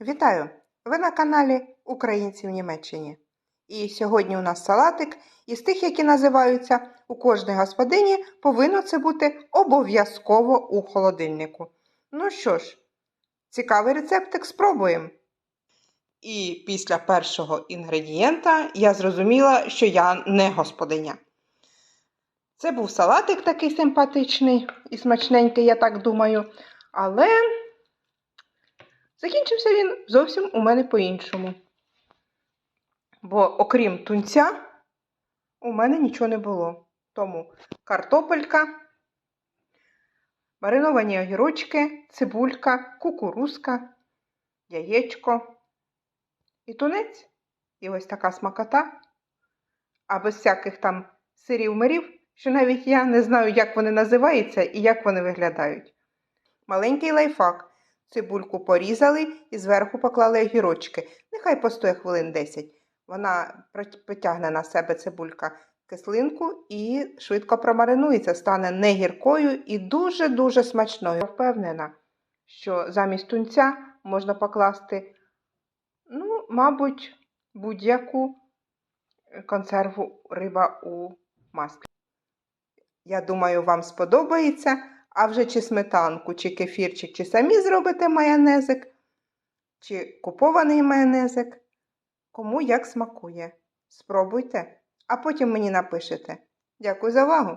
Вітаю! Ви на каналі Українці в Німеччині. І сьогодні у нас салатик із тих, які називаються у кожній господині повинно це бути обов'язково у холодильнику. Ну що ж, цікавий рецептик спробуємо. І після першого інгредієнта я зрозуміла, що я не господиня. Це був салатик такий симпатичний і смачненький, я так думаю. Але закінчився він зовсім у мене по-іншому. Бо окрім тунця, у мене нічого не було. Тому картопелька, мариновані огірочки, цибулька, кукурузка, яєчко і тунець. І ось така смакота. А без всяких там сирів-мирів, що навіть я не знаю, як вони називаються і як вони виглядають. Маленький лайфхак. Цибульку порізали і зверху поклали огірочки. Нехай постоє хвилин 10. Вона потягне на себе цибулька кислинку і швидко промаринується, стане не гіркою і дуже-дуже смачною. Я впевнена, що замість тунця можна покласти, ну, мабуть, будь-яку консерву риба у маслі. Я думаю, вам сподобається. А вже чи сметанку, чи кефірчик, чи самі зробите майонезик, чи купований майонезик. Кому як смакує. Спробуйте, а потім мені напишете. Дякую за увагу!